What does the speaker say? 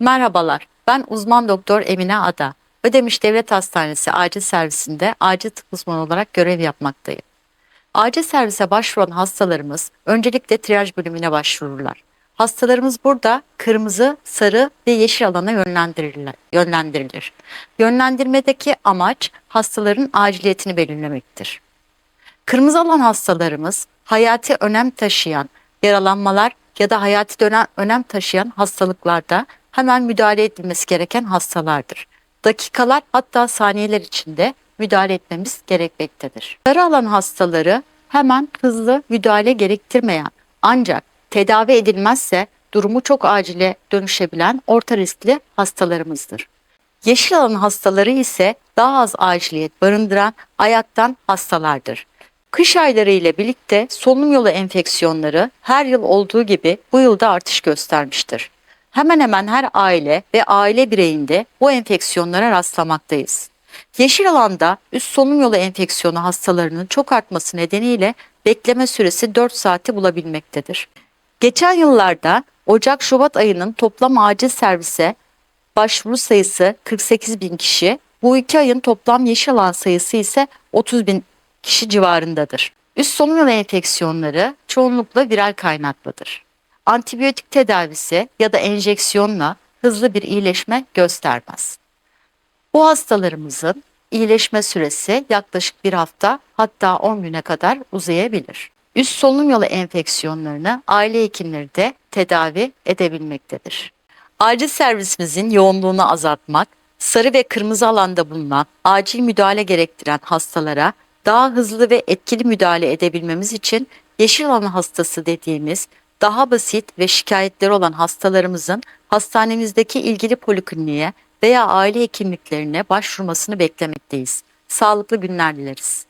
Merhabalar, ben uzman doktor Emine Ada. Ödemiş Devlet Hastanesi acil servisinde acil tıp uzmanı olarak görev yapmaktayım. Acil servise başvuran hastalarımız öncelikle triyaj bölümüne başvururlar. Hastalarımız burada kırmızı, sarı ve yeşil alana yönlendirilir. Yönlendirmedeki amaç hastaların aciliyetini belirlemektir. Kırmızı alan hastalarımız hayati önem taşıyan yaralanmalar ya da hayati dönem, önem taşıyan hastalıklarda hemen müdahale edilmesi gereken hastalardır. Dakikalar hatta saniyeler içinde müdahale etmemiz gerekmektedir. Sarı alan hastaları hemen hızlı müdahale gerektirmeyen ancak tedavi edilmezse durumu çok acile dönüşebilen orta riskli hastalarımızdır. Yeşil alan hastaları ise daha az aciliyet barındıran ayaktan hastalardır. Kış ayları ile birlikte solunum yolu enfeksiyonları her yıl olduğu gibi bu yılda artış göstermiştir. Hemen hemen her aile ve aile bireyinde bu enfeksiyonlara rastlamaktayız. Yeşil alanda üst solunum yolu enfeksiyonu hastalarının çok artması nedeniyle bekleme süresi 4 saati bulabilmektedir. Geçen yıllarda Ocak-Şubat ayının toplam acil servise başvuru sayısı 48 bin kişi, bu iki ayın toplam yeşil alan sayısı ise 30 bin kişi civarındadır. Üst solunum yolu enfeksiyonları çoğunlukla viral kaynaklıdır. Antibiyotik tedavisi ya da enjeksiyonla hızlı bir iyileşme göstermez. Bu hastalarımızın iyileşme süresi yaklaşık bir hafta hatta 10 güne kadar uzayabilir. Üst solunum yolu enfeksiyonlarını aile hekimleri de tedavi edebilmektedir. Acil servisimizin yoğunluğunu azaltmak, sarı ve kırmızı alanda bulunan acil müdahale gerektiren hastalara daha hızlı ve etkili müdahale edebilmemiz için yeşil alan hastası dediğimiz daha basit ve şikayetleri olan hastalarımızın hastanemizdeki ilgili polikliniğe veya aile hekimliklerine başvurmasını beklemekteyiz. Sağlıklı günler dileriz.